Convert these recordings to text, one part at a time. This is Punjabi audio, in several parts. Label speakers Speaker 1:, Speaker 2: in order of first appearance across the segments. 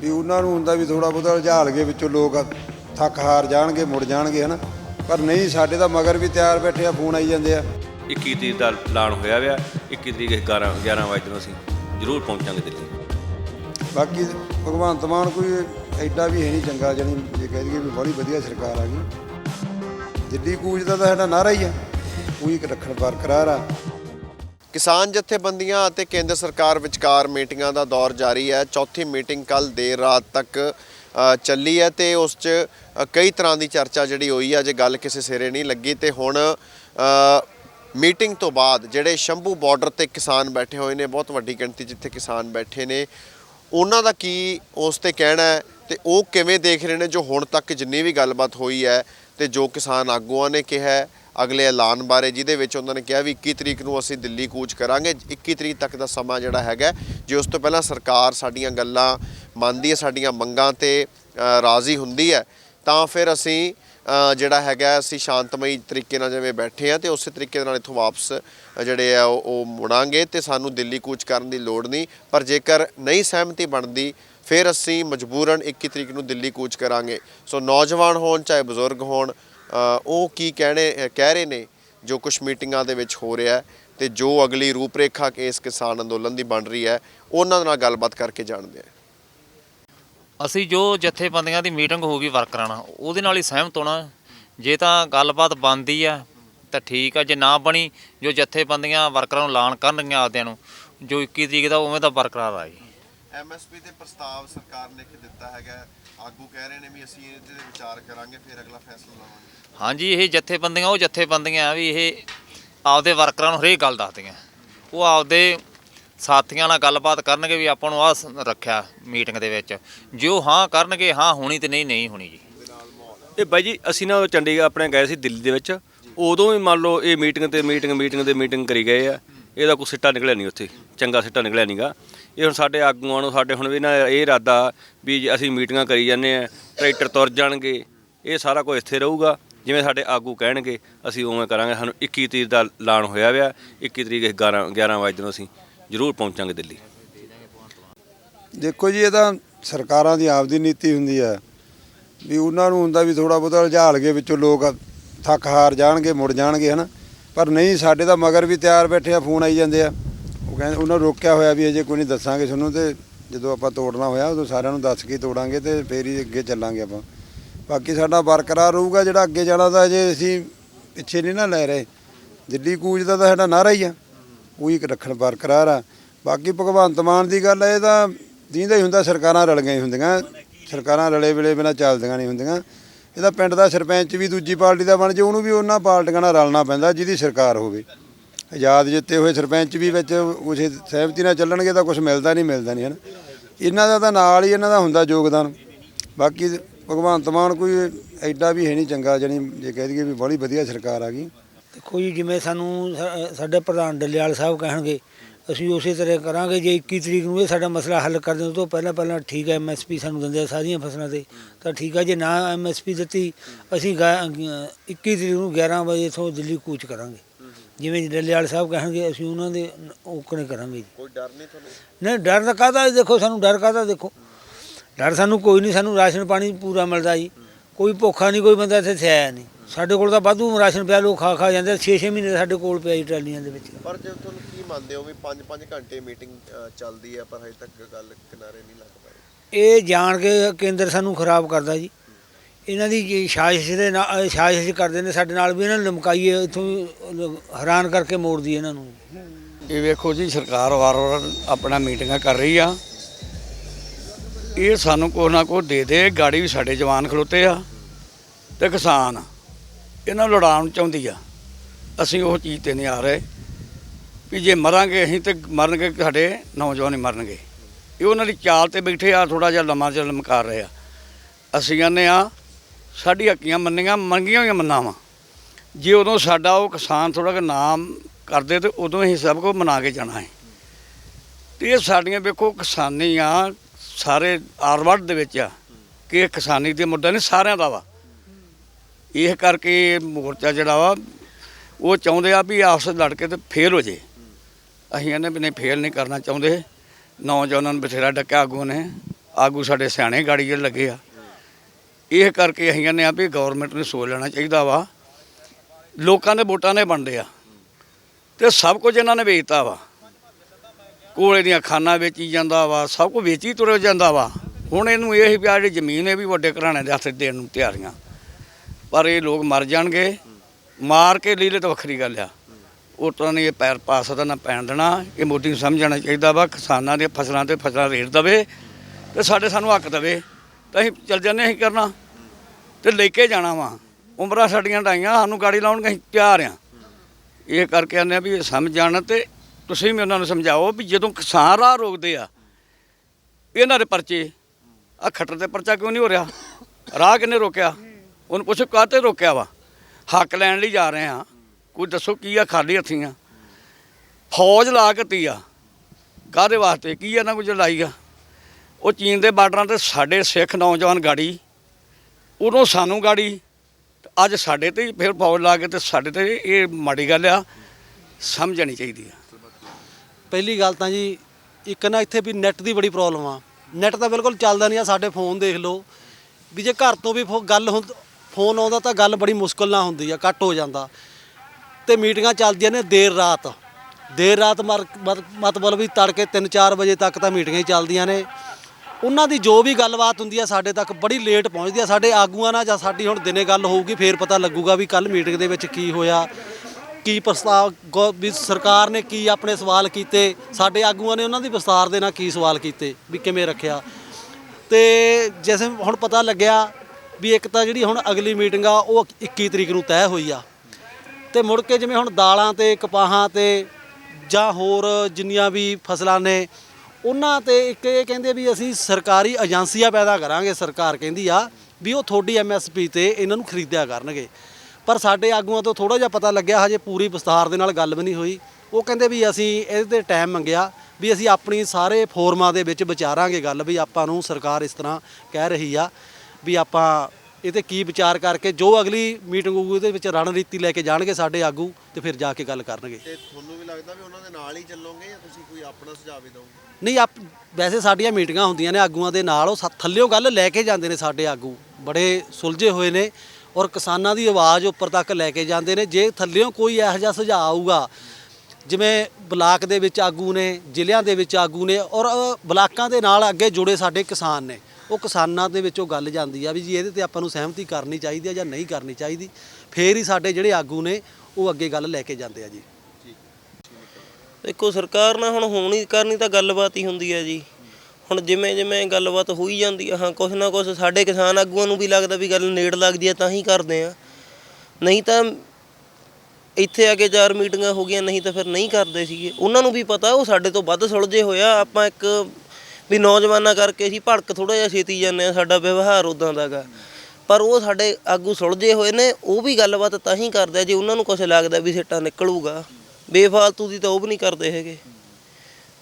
Speaker 1: ਵੀ ਉਹਨਾਂ ਨੂੰ ਹੁੰਦਾ ਵੀ ਥੋੜਾ ਬਹੁਤਾ ਰੁਝਾਲ ਕੇ ਵਿੱਚੋਂ ਲੋਕ ਥੱਕ ਹਾਰ ਜਾਣਗੇ ਮੁੜ ਜਾਣਗੇ ਹਨਾ? ਪਰ ਨਹੀਂ ਸਾਡੇ ਤਾਂ ਮਗਰ ਵੀ ਤਿਆਰ ਬੈਠੇ ਆ ਫੋਨ ਆਈ ਜਾਂਦੇ ਆ।
Speaker 2: 21 ਤਰੀਕ ਦਾ ਐਲਾਨ ਹੋਇਆ ਹੋਇਆ 21 ਤਰੀਕ 11 11 ਵਜੇ ਨੂੰ ਅਸੀਂ ਜ਼ਰੂਰ ਪਹੁੰਚਾਂਗੇ ਦਿੱਲੀ।
Speaker 1: ਬਾਕੀ ਭਗਵੰਤ ਮਾਨ ਕੋਈ ਐਡਾ ਵੀ ਹੈ ਨਹੀਂ ਚੰਗਾ ਜਾਣੀ ਜੇ ਕਹਿ ਦਈਏ ਵੀ ਬੜੀ ਵਧੀਆ ਸਰਕਾਰ ਆ ਗਈ। ਦਿੱਲੀ ਕੂਚ ਦਾ ਤਾਂ ਸਾਡਾ ਨਾਰਾ ਹੀ ਆ। ਉਹੀ ਰੱਖਣ ਬਰਕਰਾਰ ਆ।
Speaker 3: ਕਿਸਾਨ ਜਥੇਬੰਦੀਆਂ ਅਤੇ ਕੇਂਦਰ ਸਰਕਾਰ ਵਿਚਕਾਰ ਮੀਟਿੰਗਾਂ ਦਾ ਦੌਰ ਜਾਰੀ ਹੈ। ਚੌਥੀ ਮੀਟਿੰਗ ਕੱਲ ਦੇਰ ਰਾਤ ਤੱਕ ਚੱਲੀ ਹੈ ਤੇ ਉਸ 'ਚ ਕਈ ਤਰ੍ਹਾਂ ਦੀ ਚਰਚਾ ਜਿਹੜੀ ਹੋਈ ਹੈ ਜੇ ਗੱਲ ਕਿਸੇ ਸਿਰੇ ਨਹੀਂ ਲੱਗੀ ਤੇ ਹੁਣ ਮੀਟਿੰਗ ਤੋਂ ਬਾਅਦ ਜਿਹੜੇ ਸ਼ੰਭੂ ਬਾਰਡਰ ਤੇ ਕਿਸਾਨ ਬੈਠੇ ਹੋਏ ਨੇ, ਬਹੁਤ ਵੱਡੀ ਗਿਣਤੀ ਜਿੱਥੇ ਕਿਸਾਨ ਬੈਠੇ ਨੇ, ਉਹਨਾਂ ਦਾ ਕੀ ਉਸ ਤੇ ਕਹਿਣਾ ਹੈ ਤੇ ਉਹ ਕਿਵੇਂ ਦੇਖ ਰਹੇ ਨੇ ਜੋ ਹੁਣ ਤੱਕ ਜਿੰਨੀ ਵੀ ਗੱਲਬਾਤ ਹੋਈ ਹੈ ਤੇ ਜੋ ਕਿਸਾਨ ਆਗੂਆਂ ਨੇ ਕਿਹਾ ਅਗਲੇ ਐਲਾਨ ਬਾਰੇ, ਜਿਹਦੇ ਵਿੱਚ ਉਹਨਾਂ ਨੇ ਕਿਹਾ ਵੀ 21 ਤਰੀਕ ਨੂੰ ਅਸੀਂ ਦਿੱਲੀ ਕੂਚ ਕਰਾਂਗੇ। 21 ਤਰੀਕ ਤੱਕ ਦਾ ਸਮਾਂ ਜਿਹੜਾ ਹੈਗਾ ਜੇ ਉਸ ਤੋਂ ਪਹਿਲਾਂ ਸਰਕਾਰ ਸਾਡੀਆਂ ਗੱਲਾਂ ਮੰਨਦੀ ਹੈ, ਸਾਡੀਆਂ ਮੰਗਾਂ ਤੇ ਰਾਜ਼ੀ ਹੁੰਦੀ ਹੈ, ਤਾਂ ਫਿਰ ਅਸੀਂ ਜਿਹੜਾ ਹੈਗਾ ਅਸੀਂ ਸ਼ਾਂਤਮਈ ਤਰੀਕੇ ਨਾਲ ਜਿਵੇਂ ਬੈਠੇ ਆ ਤੇ ਉਸੇ ਤਰੀਕੇ ਦੇ ਨਾਲ ਇੱਥੋਂ ਵਾਪਸ ਜਿਹੜੇ ਆ, ਉਹ ਉਹ ਮੁੜਾਂਗੇ ਤੇ ਸਾਨੂੰ ਦਿੱਲੀ ਕੂਚ ਕਰਨ ਦੀ ਲੋੜ ਨਹੀਂ। ਪਰ ਜੇਕਰ ਨਹੀਂ ਸਹਿਮਤੀ ਬਣਦੀ ਫਿਰ ਅਸੀਂ ਮਜਬੂਰਨ 21 ਤਰੀਕ ਨੂੰ ਦਿੱਲੀ ਕੂਚ ਕਰਾਂਗੇ। ਸੋ ਨੌਜਵਾਨ ਹੋਣ, ਚਾਹੇ ਬਜ਼ੁਰਗ ਹੋਣ ਉਹ ਕੀ ਕਹਿਣੇ ਕਹਿ ਰਹੇ ਨੇ, ਜੋ ਕੁਝ ਮੀਟਿੰਗਾਂ ਦੇ ਵਿੱਚ ਹੋ ਰਿਹਾ ਹੈ ਤੇ ਜੋ ਅਗਲੀ ਰੂਪਰੇਖਾ ਇਸ ਕਿਸਾਨ ਅੰਦੋਲਨ ਦੀ ਬਣ ਰਹੀ ਹੈ, ਉਹਨਾਂ ਨਾਲ ਗੱਲਬਾਤ ਕਰਕੇ ਜਾਣਦੇ ਹਾਂ।
Speaker 4: ਅਸੀਂ ਜੋ ਜਥੇਬੰਦੀਆਂ ਦੀ ਮੀਟਿੰਗ ਹੋਊਗੀ ਵਰਕਰਾਂ ਨਾਲ ਉਹਦੇ ਨਾਲ ਹੀ ਸਹਿਮਤ ਹੋਣਾ। ਜੇ ਤਾਂ ਗੱਲਬਾਤ ਬਣਦੀ ਆ ਤਾਂ ਠੀਕ ਆ ਜੇ ਨਾ ਬਣੀ, ਜੋ ਜਥੇਬੰਦੀਆਂ ਵਰਕਰਾਂ ਨੂੰ ਐਲਾਨ ਕਰਨਗੀਆਂ ਆਪਦਿਆਂ ਨੂੰ, ਜੋ 21 ਤਰੀਕ ਦਾ ਉਵੇਂ ਤਾਂ ਬਰਕਰਾਰ ਆ ਜੀ।
Speaker 3: ਐਮਐਸਪੀ ਤੇ ਪ੍ਰਸਤਾਵ ਸਰਕਾਰ ਨੇ ਕਿ ਦਿੱਤਾ ਹੈਗਾ ਆਗੂ ਕਹਿ ਰਹੇ ਨੇ ਵੀ ਅਸੀਂ ਇਹਦੇ ਤੇ ਵਿਚਾਰ ਕਰਾਂਗੇ ਫਿਰ ਅਗਲਾ ਫੈਸਲਾ ਲਵਾਂਗੇ।
Speaker 4: ਹਾਂਜੀ ਇਹ ਜਥੇਬੰਦੀਆਂ ਉਹ ਜਥੇਬੰਦੀਆਂ ਆ ਵੀ ਇਹ ਆਪਦੇ ਵਰਕਰਾਂ ਨੂੰ ਹਰੇਕ ਗੱਲ ਦੱਸਦੀਆਂ। ਉਹ ਆਪਦੇ ਸਾਥੀਆਂ ਨਾਲ ਗੱਲਬਾਤ ਕਰਨਗੇ ਵੀ ਆਪਾਂ ਨੂੰ ਆਹ ਰੱਖਿਆ ਮੀਟਿੰਗ ਦੇ ਵਿੱਚ। ਜੋ ਹਾਂ ਕਰਨਗੇ ਹਾਂ ਹੋਣੀ ਤੇ ਨਹੀਂ ਨਹੀਂ ਹੋਣੀ ਜੀ।
Speaker 2: ਇਹ ਬਾਈ ਜੀ ਅਸੀਂ ਨਾ ਚੰਡੀਗੜ੍ਹ ਆਪਣੇ ਗਏ ਸੀ ਦਿੱਲੀ ਦੇ ਵਿੱਚ। ਉਦੋਂ ਵੀ ਮੰਨ ਲਓ ਇਹ ਮੀਟਿੰਗ ਤੇ ਮੀਟਿੰਗ ਮੀਟਿੰਗ ਤੇ ਮੀਟਿੰਗ ਕਰੀ ਗਏ ਆ। ਇਹਦਾ ਕੋਈ ਸਿੱਟਾ ਨਿਕਲਿਆ ਨਹੀਂ ਉੱਥੇ। ਚੰਗਾ ਸਿੱਟਾ ਨਿਕਲਿਆ ਨਹੀਂਗਾ ਇਹ ਹੁਣ ਸਾਡੇ ਆਗੂਆਂ ਨੂੰ, ਸਾਡੇ ਹੁਣ ਵੀ ਨਾ ਇਹ ਇਰਾਦਾ ਵੀ ਜੇ ਅਸੀਂ ਮੀਟਿੰਗਾਂ ਕਰੀ ਜਾਂਦੇ ਆ ਟਰੈਕਟਰ ਤੁਰ ਜਾਣਗੇ, ਇਹ ਸਾਰਾ ਕੁਝ ਇੱਥੇ ਰਹੂਗਾ। ਜਿਵੇਂ ਸਾਡੇ ਆਗੂ ਕਹਿਣਗੇ, ਅਸੀਂ ਉਵੇਂ ਕਰਾਂਗੇ। ਸਾਨੂੰ 21 ਤਰੀਕ ਦਾ ਐਲਾਨ ਹੋਇਆ ਹੋਇਆ 21 ਤਰੀਕ 11 11 ਵਜੇ ਨੂੰ ਅਸੀਂ ਜ਼ਰੂਰ ਪਹੁੰਚਾਂਗੇ ਦਿੱਲੀ।
Speaker 1: ਦੇਖੋ ਜੀ, ਇਹ ਤਾਂ ਸਰਕਾਰਾਂ ਦੀ ਆਪਦੀ ਨੀਤੀ ਹੁੰਦੀ ਆ ਵੀ ਉਹਨਾਂ ਨੂੰ ਹੁੰਦਾ ਵੀ ਥੋੜਾ ਬਹੁਤਾ ਰੁਝਾਲ ਕੇ ਵਿੱਚੋਂ ਲੋਕ ਥੱਕ ਹਾਰ ਜਾਣਗੇ, ਮੁੜ ਜਾਣਗੇ, ਹਨਾ। ਪਰ ਨਹੀਂ, ਸਾਡੇ ਤਾਂ ਮਗਰ ਵੀ ਤਿਆਰ ਬੈਠੇ ਆ, ਫੋਨ ਆਈ ਜਾਂਦੇ ਆ। ਉਹ ਕਹਿੰਦੇ ਉਹਨਾਂ ਨੂੰ ਰੋਕਿਆ ਹੋਇਆ ਵੀ ਅਜੇ ਕੋਈ ਨਹੀਂ ਦੱਸਾਂਗੇ ਤੁਹਾਨੂੰ ਤੇ ਜਦੋਂ ਆਪਾਂ ਤੋੜਨਾ ਹੋਇਆ ਉਦੋਂ ਸਾਰਿਆਂ ਨੂੰ ਦੱਸ ਕੇ ਤੋੜਾਂਗੇ ਤੇ ਫੇਰ ਹੀ ਅੱਗੇ ਚੱਲਾਂਗੇ ਆਪਾਂ। ਬਾਕੀ ਸਾਡਾ ਬਰਕਰਾਰ ਰਹੂਗਾ ਜਿਹੜਾ ਅੱਗੇ ਜਾਣਾ ਤਾਂ ਅਜੇ ਅਸੀਂ ਪਿੱਛੇ ਨਹੀਂ ਨਾ ਲੈ ਰਹੇ। ਦਿੱਲੀ ਕੂਚ ਦਾ ਤਾਂ ਸਾਡਾ ਨਾਰਾ ਹੀ ਆ। ਉਹੀ ਰੱਖਣ ਬਰਕਰਾਰ ਆ। ਬਾਕੀ ਭਗਵੰਤ ਮਾਨ ਦੀ ਗੱਲ ਹੈ ਇਹ ਤਾਂ ਦੀਂਦਾ ਹੀ ਹੁੰਦਾ, ਸਰਕਾਰਾਂ ਰਲੀਆਂ ਹੀ ਹੁੰਦੀਆਂ। ਸਰਕਾਰਾਂ ਰਲੇ ਵੇਲੇ ਬਿਨਾਂ ਚੱਲਦੀਆਂ ਨਹੀਂ ਹੁੰਦੀਆਂ। ਇਹਦਾ ਪਿੰਡ ਦਾ ਸਰਪੰਚ ਵੀ ਦੂਜੀ ਪਾਰਟੀ ਦਾ ਬਣ ਜੇ, ਉਹਨੂੰ ਵੀ ਉਹਨਾਂ ਪਾਰਟੀਆਂ ਨਾਲ ਰਲਣਾ ਪੈਂਦਾ ਜਿਹਦੀ ਸਰਕਾਰ ਹੋਵੇ। ਆਜ਼ਾਦ ਜਿੱਤੇ ਹੋਏ ਸਰਪੰਚ ਵੀ ਵਿੱਚ ਉਸੇ ਸਹਿਮਤੀ ਨਾਲ ਚੱਲਣਗੇ ਤਾਂ ਕੁਝ ਮਿਲਦਾ ਨਹੀਂ ਮਿਲਦਾ ਨਹੀਂ, ਹਨ? ਇਹਨਾਂ ਦਾ ਤਾਂ ਨਾਲ ਹੀ ਇਹਨਾਂ ਦਾ ਹੁੰਦਾ ਯੋਗਦਾਨ। ਬਾਕੀ ਭਗਵੰਤ ਮਾਨ ਕੋਈ ਐਡਾ ਵੀ ਹੈ ਨਹੀਂ ਚੰਗਾ, ਜਾਣੀ ਜੇ ਕਹਿ ਦਈਏ ਵੀ ਬੜੀ ਵਧੀਆ ਸਰਕਾਰ ਆ ਗਈ।
Speaker 5: ਦੇਖੋ ਜੀ, ਜਿਵੇਂ ਸਾਨੂੰ ਸਾਡੇ ਪ੍ਰਧਾਨ ਡੱਲੇਵਾਲ ਸਾਹਿਬ ਕਹਿਣਗੇ, ਅਸੀਂ ਉਸੇ ਤਰ੍ਹਾਂ ਕਰਾਂਗੇ, ਜੇ 21 ਤਰੀਕ ਨੂੰ ਇਹ ਸਾਡਾ ਮਸਲਾ ਹੱਲ ਕਰ ਦੇਣ, ਉਹ ਤੋਂ ਪਹਿਲਾਂ ਪਹਿਲਾਂ ਠੀਕ ਹੈ ਐਮਐਸਪੀ ਸਾਨੂੰ ਦਿੰਦੇ ਆ ਸਾਰੀਆਂ ਫਸਲਾਂ ਤੇ, ਤਾਂ ਠੀਕ ਹੈ ਜੇ ਨਾ ਐਮਐਸਪੀ ਦਿੱਤੀ, ਅਸੀਂ ਗਾ- 21 ਤਰੀਕ ਨੂੰ 11 ਵਜੇ ਤੋਂ ਦਿੱਲੀ ਕੂਚ ਕਰਾਂਗੇ। ਜਿਵੇਂ ਡੱਲੇਵਾਲ ਸਾਹਿਬ ਕਹਿਣਗੇ ਅਸੀਂ ਉਹਨਾਂ ਦੇ ਓਕਣੇ ਕਰਾਂਗੇ ਜੀ।
Speaker 3: ਕੋਈ ਡਰ ਨਹੀਂ ਤੁਹਾਨੂੰ?
Speaker 5: ਨਹੀਂ ਡਰ ਤਾਂ ਕਾਹਦਾ? ਦੇਖੋ ਸਾਨੂੰ ਡਰ ਕਾਹਦਾ ਦੇਖੋ? ਡਰ ਸਾਨੂੰ ਕੋਈ ਨਹੀਂ ਸਾਨੂੰ ਰਾਸ਼ਨ ਪਾਣੀ ਪੂਰਾ ਮਿਲਦਾ ਜੀ। ਕੋਈ ਭੁੱਖਾ ਨਹੀਂ ਕੋਈ ਬੰਦਾ ਇੱਥੇ ਥਿਆ ਨਹੀਂ। ਸਾਡੇ ਕੋਲ ਤਾਂ ਵਾਧੂ ਰਾਸ਼ਨ ਪਿਆ ਲੋਕ ਖਾ ਖਾ ਜਾਂਦੇ 6-6 ਮਹੀਨੇ ਸਾਡੇ ਕੋਲ ਪਿਆ ਜੀ ਟਰਾਲੀਆਂ ਦੇ ਵਿੱਚ।
Speaker 3: ਪਰ ਜੇ ਤੁਹਾਨੂੰ ਕੀ ਮੰਨਦੇ ਹੋ ਵੀ 5-5 ਘੰਟੇ ਮੀਟਿੰਗ ਚੱਲਦੀ ਹੈ ਪਰ ਹਜੇ ਤੱਕ ਗੱਲ ਕਿਨਾਰੇ ਨਹੀਂ ਲੱਗ ਪਾਈ?
Speaker 5: ਇਹ ਜਾਣ ਕੇ ਕੇਂਦਰ ਸਾਨੂੰ ਖਰਾਬ ਕਰਦਾ ਜੀ। ਇਹਨਾਂ ਦੀ ਜੀ ਸਾਜ਼ਿਸ਼ ਦੇ ਨਾਲ ਸਾਜ਼ਿਸ਼ ਕਰਦੇ ਨੇ, ਸਾਡੇ ਨਾਲ ਵੀ ਇਹਨਾਂ ਨੂੰ ਲਮਕਾਈਏ, ਇੱਥੋਂ ਹੈਰਾਨ ਕਰਕੇ ਮੋੜਦੀ ਇਹਨਾਂ ਨੂੰ।
Speaker 6: ਇਹ ਵੇਖੋ ਜੀ, ਸਰਕਾਰ ਵਾਰ-ਵਾਰ ਆਪਣਾ ਮੀਟਿੰਗਾਂ ਕਰ ਰਹੀ ਆ। ਇਹ ਸਾਨੂੰ ਕੋਈ ਨਾ ਕੋਈ ਦੇ ਦੇ, ਗਾੜੀ ਵੀ ਸਾਡੇ ਜਵਾਨ ਖਲੋਤੇ ਆ ਤੇ ਕਿਸਾਨ ਇਹਨਾਂ ਨੂੰ ਲੜਾਉਣ ਚਾਹੁੰਦੀ ਆ। ਅਸੀਂ ਉਹ ਚੀਜ਼ ਤੇ ਨਹੀਂ ਆ ਰਹੇ ਵੀ ਜੇ ਮਰਾਂਗੇ ਅਸੀਂ ਤੇ ਮਰਨਗੇ ਸਾਡੇ ਨੌਜਵਾਨ ਹੀ ਮਰਨਗੇ। ਇਹ ਉਹਨਾਂ ਦੀ ਚਾਲ ਤੇ ਬੈਠੇ ਆ ਥੋੜਾ ਜਿਹਾ ਲੰਮਾ ਜਿਹਾ ਲਮਕਾ ਰਹੇ ਆ। ਅਸੀਂ ਕਹਿੰਦੇ ਆ ਸਾਡੀ ਹੱਕੀਆਂ ਮੰਨੀਆਂ, ਮੰਗੀਆਂ ਹੋਈਆਂ ਮੰਨਾਂ ਵਾ ਜੇ ਉਦੋਂ ਸਾਡਾ ਉਹ ਕਿਸਾਨ ਥੋੜਾ ਜਿਹਾ ਨਾਮ ਕਰਦੇ ਤੇ ਉਦੋਂ ਅਸੀਂ ਸਭ ਕੁਝ ਮਨਾ ਕੇ ਜਾਣਾ ਹੈ। ਤੇ ਇਹ ਸਾਡੀਆਂ ਵੇਖੋ ਕਿਸਾਨੀ ਆ, ਸਾਰੇ ਆਰਵਰਡ ਦੇ ਵਿੱਚ ਆ, ਕਿ ਇਹ ਕਿਸਾਨੀ ਦੇ ਮੁੱਦਾ ਨਹੀਂ, ਸਾਰਿਆਂ ਦਾ ਵਾ। ਇਹ ਕਰਕੇ ਇਹ ਮੋਰਚਾ ਜਿਹੜਾ ਵਾ, ਉਹ ਚਾਹੁੰਦੇ ਆ ਵੀ ਆਪਸ ਲੜ ਕੇ ਤੇ ਫੇਲ ਹੋ ਜੇ। ਅਸੀਂ ਇਹਨੇ ਵੀ ਨਹੀਂ, ਫੇਲ ਨਹੀਂ ਕਰਨਾ ਚਾਹੁੰਦੇ। ਨੌਜਵਾਨਾਂ ਨੂੰ ਬਥੇਰਾ ਡੱਕਿਆ ਆਗੂ ਨੇ। ਆਗੂ ਸਾਡੇ ਸਿਆਣੇ ਗਾੜੀ 'ਚ ਲੱਗੇ ਆ। ਇਹ ਕਰਕੇ ਅਸੀਂ ਕਹਿੰਦੇ ਆ ਵੀ ਗਵਰਨਮੈਂਟ ਨੇ ਸੋਚ ਲੈਣਾ ਚਾਹੀਦਾ ਵਾ। ਲੋਕਾਂ ਦੇ ਵੋਟਾਂ ਨੇ ਬਣਦੇ ਆ। ਤੇ ਸਭ ਕੁਝ ਇਹਨਾਂ ਨੇ ਵੇਚਤਾ ਵਾ। ਕੋਲੇ ਦੀਆਂ ਖਾਨਾ ਵੇਚੀ ਜਾਂਦਾ ਵਾ, ਸਭ ਕੁਝ ਵੇਚੀ ਤੁਰ ਜਾਂਦਾ ਵਾ। ਹੁਣ ਇਹਨੂੰ ਇਹ ਵੀ ਆ, ਜਿਹੜੀ ਜ਼ਮੀਨ ਇਹ ਵੀ ਵੱਡੇ ਘਰਾਣੇ ਦੇ ਹੱਥ ਦੇਣ ਨੂੰ ਤਿਆਰੀਆਂ ਪਰ ਇਹ ਲੋਕ ਮਰ ਜਾਣਗੇ। ਮਾਰ ਕੇ ਲੀਲੇ ਤਾਂ ਵੱਖਰੀ ਗੱਲ ਆ। ਉਹ ਤਰ੍ਹਾਂ ਨਹੀਂ ਇਹ ਪੈਰ ਪਾ ਸਕਦਾ, ਨਾ ਪੈਣ ਦੇਣਾ। ਇਹ ਮੋਦੀ ਨੂੰ ਸਮਝਣਾ ਚਾਹੀਦਾ ਵਾ, ਕਿਸਾਨਾਂ ਦੀਆਂ ਫਸਲਾਂ ਤੇ ਫਸਲਾਂ ਰੇਟ ਦਵੇ ਤੇ ਸਾਡੇ ਸਾਨੂੰ ਹੱਕ ਦਵੇ। ਤਾਂ ਅਸੀਂ ਚੱਲ ਜਾਂਦੇ ਅਸੀਂ ਕਰਨਾ। ਤੇ ਲੈ ਕੇ ਜਾਣਾ ਵਾ। ਉਮਰਾਂ ਸਾਡੀਆਂ ਢਾਈਆਂ, ਸਾਨੂੰ ਗਾੜੀ ਲਾਉਣ ਅਸੀਂ ਤਿਆਰ ਆ ਇਹ ਕਰਕੇ ਆਨੇ ਆ ਵੀ ਸਮਝ ਜਾਣ ਤੇ ਤੁਸੀਂ ਵੀ ਉਹਨਾਂ ਨੂੰ ਸਮਝਾਓ ਵੀ ਜਦੋਂ ਕਿਸਾਨ ਰਾਹ ਰੋਕਦੇ ਆ ਇਹਨਾਂ ਦੇ ਪਰਚੇ ਆ ਖੱਟਰ ਤੇ ਪਰਚਾ ਕਿਉਂ ਨਹੀਂ ਹੋ ਰਿਹਾ? ਰਾਹ ਕਿੰਨੇ ਰੋਕਿਆ? ਉਹਨੂੰ ਪੁੱਛੋ ਕਾਹਤੇ ਰੋਕਿਆ ਵਾ? ਹੱਕ ਲੈਣ ਲਈ ਜਾ ਰਹੇ ਆ ਕੋਈ ਦੱਸੋ ਕੀ ਆ ਖਾਲੀ ਹੱਥੀਆਂ ਫੌਜ ਲਾ ਕੇ ਤੀ ਆ। ਕਾਹਦੇ ਵਾਸਤੇ? ਕੀ ਆ ਨਾ ਕੁਝ ਲਾਈ ਆ? ਉਹ ਚੀਨ ਦੇ ਬਾਰਡਰਾਂ ਤੇ ਸਾਡੇ ਸਿੱਖ ਨੌਜਵਾਨ ਗਾੜੀ, ਉਦੋਂ ਸਾਨੂੰ ਗਾੜੀ ਤੇ ਅੱਜ ਸਾਡੇ ਤੇ ਹੀ ਫਿਰ ਫੌਜ ਲਾ ਕੇ ਤੇ ਸਾਡੇ ਤੇ ਇਹ ਮਾੜੀ ਗੱਲ ਆ ਸਮਝਣੀ ਚਾਹੀਦੀ ਆ।
Speaker 7: ਪਹਿਲੀ ਗੱਲ ਤਾਂ ਜੀ, ਇੱਕ ਨਾ ਇੱਥੇ ਵੀ ਨੈਟ ਦੀ ਬੜੀ ਪ੍ਰੋਬਲਮ ਆ। ਨੈਟ ਤਾਂ ਬਿਲਕੁਲ ਚੱਲਦਾ ਨਹੀਂ ਆ, ਸਾਡੇ ਫੋਨ ਦੇਖ ਲਓ। ਵੀ ਜੇ ਘਰ ਤੋਂ ਵੀ ਫੋ- ਗੱਲ ਹੁੰਦ ਫੋਨ ਆਉਂਦਾ ਤਾਂ ਗੱਲ ਬੜੀ ਮੁਸ਼ਕਲ ਨਾਲ ਹੁੰਦੀ ਆ ਕੱਟ ਹੋ ਜਾਂਦਾ। ਤੇ ਮੀਟਿੰਗਾਂ ਚੱਲਦੀਆਂ ਨੇ ਦੇਰ ਰਾਤ। ਦੇਰ ਰਾਤ ਮਰ- ਮਤ- ਮਤਲਬ ਵੀ ਤੜਕੇ 3-4 ਵਜੇ ਤੱਕ ਤਾਂ ਮੀਟਿੰਗਾਂ ਹੀ ਚੱਲਦੀਆਂ ਨੇ। ਉਹਨਾਂ ਦੀ ਜੋ ਵੀ ਗੱਲਬਾਤ ਹੁੰਦੀ ਆ, ਸਾਡੇ ਤੱਕ ਬੜੀ ਲੇਟ ਪਹੁੰਚਦੀ ਆ। ਸਾਡੇ ਆਗੂਆਂ ਨਾਲ ਜਾਂ ਸਾਡੀ ਹੁਣ ਦਿਨੇ ਗੱਲ ਹੋਊਗੀ, ਫੇਰ ਪਤਾ ਲੱਗੂਗਾ ਵੀ ਕੱਲ ਮੀਟਿੰਗ ਦੇ ਵਿੱਚ ਕੀ ਹੋਇਆ, ਕੀ ਪ੍ਰਸਤਾਵ ਗੋ- ਵੀ ਸਰਕਾਰ ਨੇ ਕੀ ਆਪਣੇ ਸਵਾਲ ਕੀਤੇ, ਸਾਡੇ ਆਗੂਆਂ ਨੇ ਉਹਨਾਂ ਦੀ ਵਿਸਤਾਰ ਦੇ ਨਾਲ ਕੀ ਸਵਾਲ ਕੀਤੇ, ਵੀ ਕਿਵੇਂ ਰੱਖਿਆ। ਤੇ ਜਿਵੇਂ ਹੁਣ ਪਤਾ ਲੱਗਿਆ ਵੀ ਇੱਕ ਤਾਂ ਜਿਹੜੀ ਹੁਣ ਅਗਲੀ ਮੀਟਿੰਗ ਆ, ਉਹ 21 ਤਰੀਕ ਨੂੰ ਤੈਅ ਹੋਈ ਆ। ਤੇ ਮੁੜ ਕੇ ਜਿਵੇਂ ਹੁਣ ਦਾਲਾਂ ਤੇ, ਕਪਾਹਾਂ ਤੇ ਜਾਂ ਹੋਰ ਜਿੰਨੀਆਂ ਵੀ ਫਸਲਾਂ ਨੇ ਉਹਨਾਂ ਤੇ ਇੱਕ ਇਹ ਕਹਿੰਦੇ ਵੀ ਅਸੀਂ ਸਰਕਾਰੀ ਏਜੰਸੀਆਂ ਪੈਦਾ ਕਰਾਂਗੇ, ਸਰਕਾਰ ਕਹਿੰਦੀ ਆ ਵੀ ਉਹ ਤੁਹਾਡੀ ਐਮਐਸਪੀ ਤੇ ਇਹਨਾਂ ਨੂੰ ਖਰੀਦਿਆ ਕਰਨਗੇ। ਪਰ ਸਾਡੇ ਆਗੂਆਂ ਤੋਂ ਥੋੜਾ ਜਿਹਾ ਪਤਾ ਲੱਗਿਆ, ਹਜੇ ਪੂਰੀ ਵਿਸਥਾਰ ਦੇ ਨਾਲ ਗੱਲ ਵੀ ਨਹੀਂ ਹੋਈ। ਉਹ ਕਹਿੰਦੇ ਵੀ ਅਸੀਂ ਇਹਦੇ ਤੇ ਟਾਈਮ ਮੰਗਿਆ ਵੀ ਅਸੀਂ ਆਪਣੀ ਸਾਰੇ ਫੋਰਮਾਂ ਦੇ ਵਿੱਚ ਵਿਚਾਰਾਂਗੇ ਗੱਲ ਵੀ ਆਪਾਂ ਨੂੰ ਸਰਕਾਰ ਇਸ ਤਰ੍ਹਾਂ ਕਹਿ ਰਹੀ ਆ ਵੀ ਆਪਾਂ ਇਹ ਤੇ ਕੀ ਵਿਚਾਰ ਕਰਕੇ ਜੋ ਅਗਲੀ ਮੀਟਿੰਗ ਹੋਊਗੀ ਉਹਦੇ ਵਿੱਚ ਰਣਨੀਤੀ ਲੈ ਕੇ ਜਾਣਗੇ ਸਾਡੇ ਆਗੂ ਤੇ ਫਿਰ ਜਾ ਕੇ ਗੱਲ ਕਰਨਗੇ।
Speaker 3: ਤੇ ਤੁਹਾਨੂੰ ਲੱਗਦਾ ਵੀ ਉਹਨਾਂ ਦੇ ਨਾਲ ਹੀ ਚੱਲੋਗੇ ਜਾਂ ਤੁਸੀਂ ਕੋਈ ਆਪਣਾ ਸੁਝਾਅ ਵੀ ਦਿਓਗੇ?
Speaker 7: ਨਹੀਂ ਆਪ ਵੈਸੇ ਸਾਡੀਆਂ ਮੀਟਿੰਗਾਂ ਹੁੰਦੀਆਂ ਨੇ ਆਗੂਆਂ ਦੇ ਨਾਲ ਉਹ ਸਾ- ਥੱਲਿਓਂ ਗੱਲ ਲੈ ਕੇ ਜਾਂਦੇ ਨੇ ਸਾਡੇ ਆਗੂ। ਬੜੇ ਸੁਲਝੇ ਹੋਏ ਨੇ ਔਰ ਕਿਸਾਨਾਂ ਦੀ ਆਵਾਜ਼ ਉੱਪਰ ਤੱਕ ਲੈ ਕੇ ਜਾਂਦੇ ਨੇ। ਜੇ ਥੱਲਿਓਂ ਕੋਈ ਇਹੋ ਜਿਹਾ ਸੁਝਾਅ ਆਊਗਾ ਜਿਵੇਂ ਬਲਾਕ ਦੇ ਵਿੱਚ ਆਗੂ ਨੇ ਜ਼ਿਲ੍ਹਿਆਂ ਦੇ ਵਿੱਚ ਆਗੂ ਨੇ ਔਰ ਅ, ਬਲਾਕਾਂ ਦੇ ਨਾਲ ਅੱਗੇ ਜੁੜੇ ਸਾਡੇ ਕਿਸਾਨ ਨੇ ਉਹ ਕਿਸਾਨਾਂ ਦੇ ਵਿੱਚੋਂ ਗੱਲ ਜਾਂਦੀ ਆ ਵੀ ਜੀ ਇਹਦੇ ਤੇ ਆਪਾਂ ਨੂੰ ਸਹਿਮਤੀ ਕਰਨੀ ਚਾਹੀਦੀ ਆ ਜਾਂ ਨਹੀਂ ਕਰਨੀ ਚਾਹੀਦੀ। ਫੇਰ ਹੀ ਸਾਡੇ ਜਿਹੜੇ ਆਗੂ ਨੇ ਉਹ ਅੱਗੇ ਗੱਲ ਲੈ ਕੇ ਜਾਂਦੇ ਆ ਜੀ।
Speaker 8: ਦੇਖੋ ਸਰਕਾਰ ਨਾਲ ਹੁਣ ਹੋਣੀ ਕਰਨੀ ਤਾਂ ਗੱਲਬਾਤ ਹੀ ਹੁੰਦੀ ਹੈ ਜੀ। ਹੁਣ ਜਿਵੇਂ ਜਿਵੇਂ ਗੱਲਬਾਤ ਹੋਈ ਜਾਂਦੀ ਆ, ਹਾਂ, ਕੁਛ ਨਾ ਕੁਛ ਸਾਡੇ ਕਿਸਾਨ ਆਗੂਆਂ ਨੂੰ ਵੀ ਲੱਗਦਾ ਵੀ ਗੱਲ ਨੇੜ ਲੱਗਦੀ ਆ, ਤਾਂ ਹੀ ਕਰਦੇ ਆ। ਨਹੀਂ ਤਾਂ ਇੱਥੇ ਆ ਕੇ ਚਾਰ ਮੀਟਿੰਗਾਂ ਹੋ ਗਈਆਂ, ਨਹੀਂ ਤਾਂ ਫਿਰ ਨਹੀਂ ਕਰਦੇ ਸੀਗੇ। ਉਹਨਾਂ ਨੂੰ ਵੀ ਪਤਾ, ਉਹ ਸਾਡੇ ਤੋਂ ਵੱਧ ਸੁਲਝੇ ਹੋਇਆ ਆਪਾਂ ਇੱਕ ਵੀ ਨੌਜਵਾਨਾਂ ਕਰਕੇ ਅਸੀਂ ਭੜਕ ਥੋੜਾ ਜਿਹਾ ਛੇਤੀ ਜਾਂਦੇ ਆ ਸਾਡਾ ਵਿਵਹਾਰ ਉਦਾਂ ਦਾਗਾ ਪਰ ਉਹ ਸਾਡੇ ਆਗੂ ਸੁਲਝੇ ਹੋਏ ਨੇ, ਉਹ ਵੀ ਗੱਲਬਾਤ ਤਾਂ ਹੀ ਕਰਦੇ ਆ, ਜੇ ਉਹਨਾਂ ਨੂੰ ਕੁਝ ਲੱਗਦਾ ਵੀ ਸਿੱਟਾ ਨਿਕਲੂਗਾ। ਬੇਫਾਲਤੂ ਦੀ ਤਾਂ ਉਹ ਵੀ ਨਹੀਂ ਕਰਦੇ ਹੈਗੇ।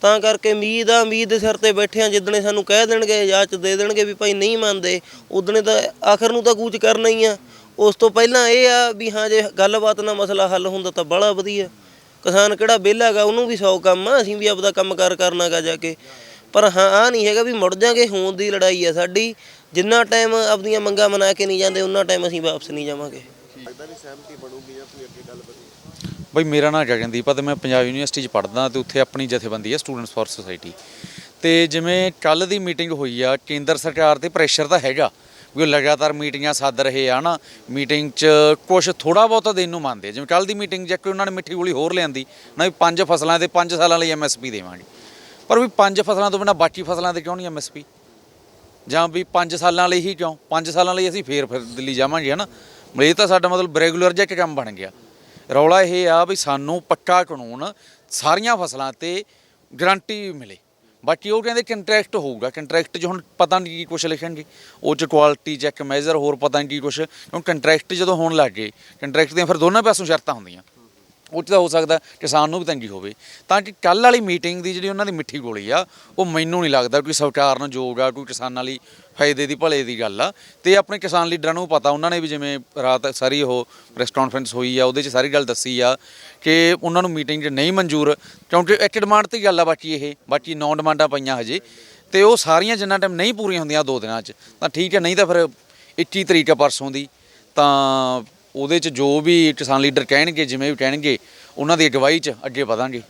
Speaker 8: ਤਾਂ ਕਰਕੇ ਉਮੀਦ ਆ ਉਮੀਦ ਦੇ ਸਿਰ ਤੇ ਬੈਠੇ ਆ, ਜਿੱਦਣੇ ਸਾਨੂੰ ਕਹਿ ਦੇਣਗੇ, ਇਜਾਜ਼ਤ ਦੇ ਦੇਣਗੇ ਵੀ ਭਾਈ ਨਹੀਂ ਮੰਨਦੇ, ਉਦਣੇ ਤਾਂ ਆਖਰ ਨੂੰ ਤਾਂ ਕੂਚ ਕਰਨਾ ਹੀ ਆ। ਉਸ ਤੋਂ ਪਹਿਲਾਂ ਇਹ ਆ ਵੀ ਹਾਂ, ਜੇ ਗੱਲਬਾਤ ਨਾਲ ਮਸਲਾ ਹੱਲ ਹੁੰਦਾ ਤਾਂ ਬੜਾ ਵਧੀਆ। ਕਿਸਾਨ ਕਿਹੜਾ ਵਿਹਲਾ ਹੈਗਾ, ਉਹਨੂੰ ਵੀ ਸੌ ਕੰਮ ਆ, ਅਸੀਂ ਵੀ ਆਪਦਾ ਕੰਮ ਕਾਰ ਕਰਨਾਗਾ ਜਾ ਕੇ। ਪਰ ਹਾਂ ਆ ਨਹੀਂ ਹੈਗਾ ਵੀ ਮੁੜ ਜਾਗੇ, ਹੋਣ ਦੀ ਲੜਾਈ ਆ ਸਾਡੀ। ਜਿੰਨਾ ਟਾਈਮ ਆਪਦੀਆਂ ਮੰਗਾਂ ਮਨਾ ਕੇ ਨਹੀਂ ਜਾਂਦੇ ਉਹਨਾਂ ਟਾਈਮ ਅਸੀਂ ਵਾਪਸ ਨਹੀਂ ਜਾਵਾਂਗੇ।
Speaker 3: ਲੱਗਦਾ ਵੀ ਸਹਿਮਤੀ ਬਣੂਗੀ ਜਾਂ ਕੋਈ ਅੱਗੇ ਗੱਲ ਬਣੂਗੀ
Speaker 9: ਬਈ ਮੇਰਾ ਨਾਮ ਗਗਨਦੀਪ ਆ ਤੇ ਮੈਂ ਪੰਜਾਬ ਯੂਨੀਵਰਸਿਟੀ 'ਚ ਪੜ੍ਹਦਾ ਤੇ ਉੱਥੇ ਆਪਣੀ ਜਥੇਬੰਦੀ ਹੈ ਸਟੂਡੈਂਟਸ ਫੋਰ ਸੁਸਾਇਟੀ ਤੇ ਜਿਵੇਂ ਕੱਲ ਦੀ ਮੀਟਿੰਗ ਹੋਈ ਆ, ਕੇਂਦਰ ਸਰਕਾਰ ਤੇ ਪ੍ਰੈਸ਼ਰ ਤਾਂ ਹੈਗਾ, ਵੀ ਉਹ ਲਗਾਤਾਰ ਮੀਟਿੰਗਾਂ ਸੱਦ ਰਹੇ ਆ ਨਾ, ਮੀਟਿੰਗ 'ਚ ਕੁਝ ਥੋੜਾ ਬਹੁਤਾ ਦੇਣ ਨੂੰ ਮੰਨਦੇ ਆ। ਜਿਵੇਂ ਕੱਲ ਦੀ ਮੀਟਿੰਗ 'ਚ ਕਿ ਉਹਨਾਂ ਨੇ ਮਿੱਠੀ ਗੋਲੀ ਹੋਰ ਲਿਆਂਦੀ, ਨਾ ਵੀ ਪੰਜ ਫਸਲਾਂ ਤੇ ਪੰਜ ਸਾਲਾਂ ਲਈ ਐਮਐਸਪੀ ਦੇਵਾਂਗੇ। ਪਰ ਵੀ ਪੰਜ ਫਸਲਾਂ ਤੋਂ ਬਿਨਾਂ ਬਾਕੀ ਫਸਲਾਂ ਤੇ ਕਿਉਂ ਨਹੀਂ ਐਮਐਸਪੀ ਜਾਂ ਵੀ 5 ਸਾਲਾਂ ਲਈ ਹੀ ਕਿਉਂ? 5 ਸਾਲਾਂ ਲਈ ਅਸੀਂ ਫੇਰ ਫਿਰ ਦਿੱਲੀ ਜਾਵਾਂਗੇ, ਹਨਾ? ਮਤਲਬ ਇਹ ਤਾਂ ਸਾਡਾ ਮਤਲਬ ਰੈਗੂਲਰ ਜਿਹਾ ਇੱਕ ਕੰਮ ਬਣ ਗਿਆ। ਰੌਲਾ ਇਹ ਆ ਵੀ ਸਾਨੂੰ ਪੱਕਾ ਕਾਨੂੰਨ ਸਾਰੀਆਂ ਫਸਲਾਂ ਤੇ ਗਰੰਟੀ ਮਿਲੇ। ਬਾਕੀ ਉਹ ਕਹਿੰਦੇ ਕੰਟਰੈਕਟ ਹੋਊਗਾ। ਕੰਟਰੈਕਟ 'ਚ ਹੁਣ ਪਤਾ ਨਹੀਂ ਕੀ ਕੁਛ ਲਿਖਣਗੇ। ਉਹ 'ਚ ਕੁਆਲਿਟੀ ਚੈੱਕ ਮੈਜ਼ਰ ਹੋਰ ਪਤਾ ਨਹੀਂ ਕੀ ਕੁਛ। ਕਿਉਂ ਕੰਟਰੈਕਟ ਜਦੋਂ ਹੋਣ ਲੱਗ ਗਏ ਕੰਟਰੈਕਟ ਦੀਆਂ ਫਿਰ ਦੋਨਾਂ ਪਾਸੋਂ ਸ਼ਰਤਾਂ ਹੁੰਦੀਆਂ। ਉਹ 'ਚ ਤਾਂ ਹੋ ਸਕਦਾ ਕਿਸਾਨ ਨੂੰ ਵੀ ਤੰਗੀ ਹੋਵੇ। ਤਾਂ ਕਿ ਕੱਲ ਵਾਲੀ ਮੀਟਿੰਗ ਦੀ ਜਿਹੜੀ ਉਹਨਾਂ ਦੀ ਮਿੱਠੀ ਗੋਲੀ ਆ, ਉਹ ਮੈਨੂੰ ਨਹੀਂ ਲੱਗਦਾ ਕੋਈ ਸਰਕਾਰ ਨੂੰ ਜੋਗ ਆ, ਕੋਈ ਕਿਸਾਨਾਂ ਲਈ ਫਾਇਦੇ ਦੀ, ਭਲੇ ਦੀ ਗੱਲ ਆ। ਤੇ ਆਪਣੇ ਕਿਸਾਨ ਲੀਡਰਾਂ ਨੂੰ ਪਤਾ, ਉਹਨਾਂ ਨੇ ਵੀ ਜਿਵੇਂ ਰਾਤ ਸਾਰੀ ਉਹ ਪ੍ਰੈਸ ਕਾਨਫਰੰਸ ਹੋਈ ਆ, ਉਹਦੇ 'ਚ ਸਾਰੀ ਗੱਲ ਦੱਸੀ ਆ ਕਿ ਉਹਨਾਂ ਨੂੰ ਮੀਟਿੰਗ 'ਚ ਨਹੀਂ ਮਨਜ਼ੂਰ, ਕਿਉਂਕਿ ਇੱਕ ਡਿਮਾਂਡ ਤੇ ਗੱਲ ਆ ਬਾਕੀ ਇਹ, ਬਾਕੀ ਨੌ ਡਿਮਾਂਡਾਂ ਪਈਆਂ ਹਜੇ। ਤੇ ਉਹ ਸਾਰੀਆਂ ਜਿੰਨਾ ਟਾਈਮ ਨਹੀਂ ਪੂਰੀਆਂ ਹੁੰਦੀਆਂ ਦੋ ਦਿਨਾਂ 'ਚ, ਤਾਂ ਠੀਕ ਹੈ, ਨਹੀਂ ਤਾਂ ਫਿਰ 21 ਤਰੀਕ ਆ ਪਰਸੋਂ ਦੀ, ਤਾਂ ਉਹਦੇ 'ਚ ਜੋ ਵੀ ਕਿਸਾਨ ਲੀਡਰ ਕਹਿਣਗੇ, ਜਿਵੇਂ ਵੀ ਕਹਿਣਗੇ, ਉਹਨਾਂ ਦੀ ਅਗਵਾਈ 'ਚ ਅੱਗੇ ਵਧਾਂਗੇ।